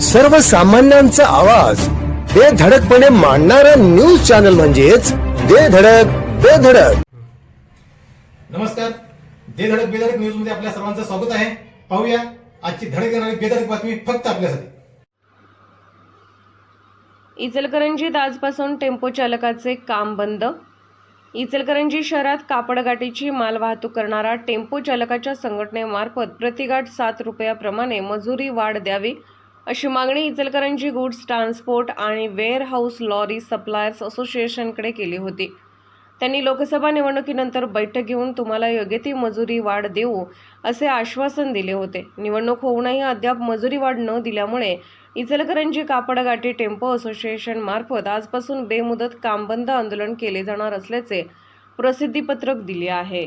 सर्वसामान्यांचा आवाज. बेधडकपणे मांडणारा न्यूज चॅनल म्हणजेच बेधडक बेधडक नमस्कार. दे धडक बेधडक न्यूजमध्ये आपल्या सर्वांचं स्वागत आहे. पाहूया आजची धडक येणारी बेधडक बातमी फक्त आपल्यासाठी. इचलकरंजीत आजपासून टेम्पो चालकाचे काम बंद. इचलकरंजी शहरात कापडगाठीची मालवाहतूक करणारा टेम्पो चालकाच्या संघटनेमार्फत प्रतिगाठ सात रुपयाप्रमाणे मजुरी वाढ द्यावी अशी मागणी इचलकरंजी गुड्स ट्रान्सपोर्ट आणि वेअरहाऊस लॉरी सप्लायर्स असोसिएशनकडे केली होती. त्यांनी लोकसभा निवडणुकीनंतर बैठक घेऊन तुम्हाला योग्य ती मजुरी वाढ देऊ असे आश्वासन दिले होते. निवडणूक होऊनही अद्याप मजुरी वाढ न दिल्यामुळे इचलकरंजी कापडगाठी टेम्पो असोसिएशन मार्फत आजपासून बेमुदत कामबंद आंदोलन केले जाणार असल्याचे प्रसिद्धीपत्रक दिले आहे.